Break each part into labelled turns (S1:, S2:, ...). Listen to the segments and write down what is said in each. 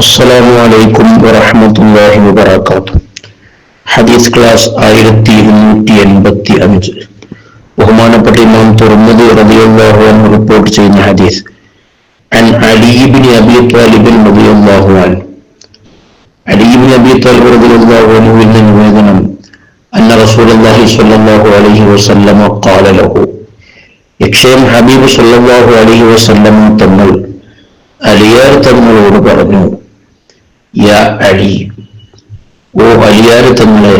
S1: السلام عليكم ورحمة الله وبركاته ഹദീസ് ക്ലാസ് ആയിരത്തി ഇരുന്നൂറ്റി എൺപത്തി അഞ്ച് ബഹുമാനപ്പെട്ട ഇമാം തുറന്നത് റബിയുള്ളാഹു എന്ന് റിപ്പോർട്ട് ചെയ്യുന്ന ഹദീസ് عن علي بن أبي طالب رضي الله عنه علي بن أبي طالب رضي الله عنه من നിവേദനം أن رسول الله صلى الله عليه وسلم قال له യക്ഷയം ഹബീബ് സല്ലല്ലാഹു അലൈഹി വസല്ലം തങ്ങൾ അലിയാർ തങ്ങളോട് പറഞ്ഞു യാ ഓ അലിയാർ തങ്ങളെ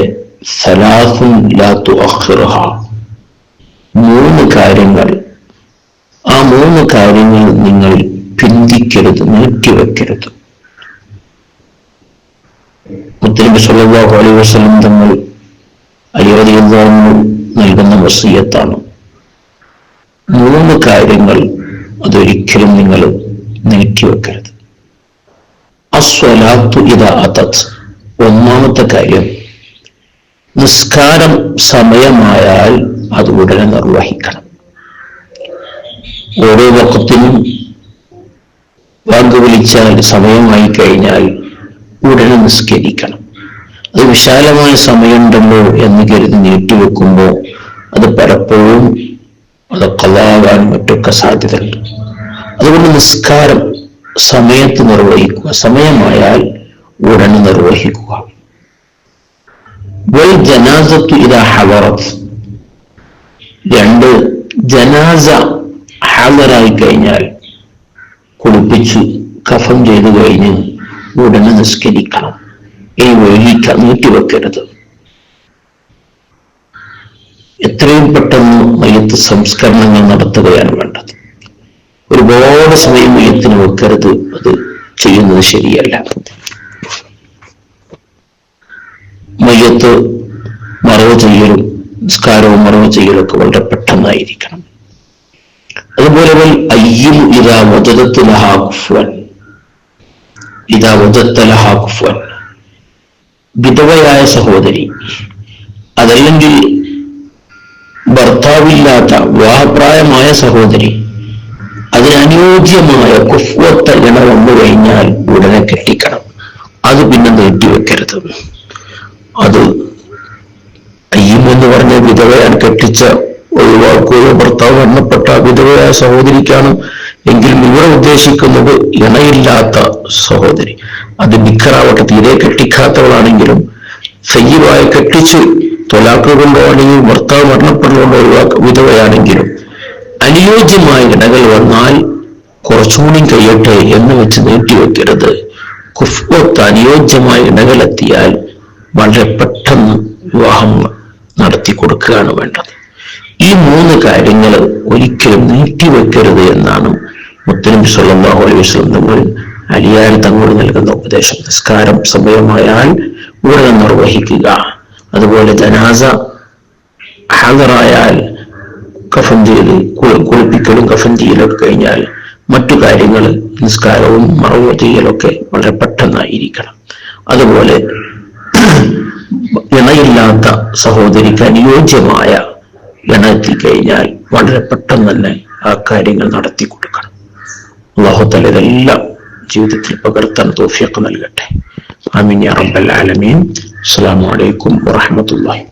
S1: സലാസുൻ ലാ തുഅഖിറുഹ. മൂന്ന് കാര്യങ്ങൾ. ആ മൂന്ന് കാര്യങ്ങൾ നിങ്ങൾ പിന്തിക്കരുത് നീട്ടിവെക്കരുത് മുത്തനബി സല്ലല്ലാഹു അലൈഹി വസ്ലം തങ്ങൾ അലി റളിയല്ലാഹു നൽകുന്ന വസീയത്താണ്. മൂന്ന് കാര്യങ്ങൾ അതൊരിക്കലും നിങ്ങൾ നീട്ടിവെക്കരുത് അസ്വലാത്തു ഇത അതത് ഒന്നാമത്തെ കാര്യം നിസ്കാരം സമയമായാൽ അത് ഉടനെ നിർവഹിക്കണം. ഓരോ വക്കത്തിനും വാങ്ക് വിളിച്ചാൽ സമയമായി കഴിഞ്ഞാൽ ഉടനെ നിസ്കരിക്കണം. അത് വിശാലമായ സമയമുണ്ടല്ലോ എന്ന് കരുതി നീട്ടിവെക്കുമ്പോൾ അത് പലപ്പോഴും അത് കൊള്ളാകാൻ മറ്റൊക്കെ സാധ്യതയുണ്ട്. അതുകൊണ്ട് നിസ്കാരം സമയത്ത് നിർവഹിക്കുക. സമയമായാൽ ഉടനെ നിർവഹിക്കുക. വൽ ജനാസത്തു ഹവറത്ത് രണ്ട് ജനാസ ഹാജറായി കഴിഞ്ഞാൽ കുളിപ്പിച്ചു കഫം ചെയ്തു കഴിഞ്ഞ് ഉടനെ നിസ്കരിക്കണം. ഈ വൈകിക്ക നീട്ടിവെക്കരുത് എത്രയും പെട്ടെന്ന് മയത്ത് സംസ്കരണങ്ങൾ നടത്തുകയാണ് വേണ്ടത് ഒരുപാട് സമയം മയത്തിന് വെക്കരുത് അത് ചെയ്യുന്നത് ശരിയല്ല. മയ്യത്ത് മറവ് ചെയ്യലും നിസ്കാരവും മറവ് ചെയ്യലും ഒക്കെ വളരെ പെട്ടെന്നായിരിക്കണം. അതുപോലെ അയ്യും ഇതാ വജതത്ത് ലഹാഖുഫൻ ഇതാ വജത്ത ലഹാഖുഫൻ വിധവയായ സഹോദരി അതല്ലെങ്കിൽ ഭർത്താവില്ലാത്ത വിവാഹപ്രായമായ സഹോദരി അതിനനുയോജ്യമായ കുഫ്വത്ത ഇണ വന്നു കഴിഞ്ഞാൽ ഉടനെ കെട്ടിക്കണം അത് പിന്നെ നീട്ടിവെക്കരുത് അത് അയ്യം എന്ന് പറഞ്ഞ വിധവയാൻ കെട്ടിച്ച ഒഴിവാക്കുകയോ ഭർത്താവ് എണ്ണപ്പെട്ട വിധവയായ സഹോദരിക്കാണ് എങ്കിലും ഇവിടെ ഉദ്ദേശിക്കുന്നത് ഇണയില്ലാത്ത സഹോദരി. അത് നിക്കറാവട്ടെ തീരെ കെട്ടിക്കാത്തവളാണെങ്കിലും സയ്യവായി കെട്ടിച്ച് തൊലാക്ക് അല്ലെങ്കിൽ ഭർത്താവ് മരണപ്പെടുന്നതുകൊണ്ട് ഒഴിവാക്ക വിധവയാണെങ്കിലും അനുയോജ്യമായ ഇടകൾ വന്നാൽ കുറച്ചുകൂടി കഴിയട്ടെ എന്ന് വെച്ച് നീട്ടിവെക്കരുത് കുഫ്വത്ത് അനുയോജ്യമായ ഇടകളെത്തിയാൽ വളരെ പെട്ടെന്ന് വിവാഹം നടത്തി കൊടുക്കുകയാണ് വേണ്ടത്. ഈ മൂന്ന് കാര്യങ്ങൾ ഒരിക്കലും നീട്ടിവെക്കരുത് എന്നാണ് മുത്തലിം സല്ലല്ലാഹു അലൈഹി വസല്ലം തങ്ങൾ അലിയാൻ തങ്ങളോട് നൽകുന്ന ഉപദേശം. നിസ്കാരം സമയമായാൽ ഉടനെ നിർവഹിക്കുക. അതുപോലെ ജനാസ ഹാജറായാൽ കഫൻ ചെയ്ത് കുളിപ്പിക്കലും കഫൻ ചെയ്യലൊക്കെ കഴിഞ്ഞാൽ മറ്റു കാര്യങ്ങൾ നിസ്കാരവും മറവ് ചെയ്യലൊക്കെ വളരെ പെട്ടെന്നായിരിക്കണം. അതുപോലെ ഇണയില്ലാത്ത സഹോദരിക്ക് അനുയോജ്യമായ ഇണ എത്തിക്കഴിഞ്ഞാൽ വളരെ പെട്ടെന്ന് തന്നെ ആ കാര്യങ്ങൾ നടത്തി കൊടുക്കണം. അള്ളാഹുത്തല ഇതെല്ലാം ജീവിതത്തിൽ പകർത്താൻ തോഫിയൊക്കെ നൽകട്ടെ. ആമീൻ റബ്ബൽ ആലമീൻ. അസ്സാം വലൈക്കും വറഹ്മത്തുള്ളാഹി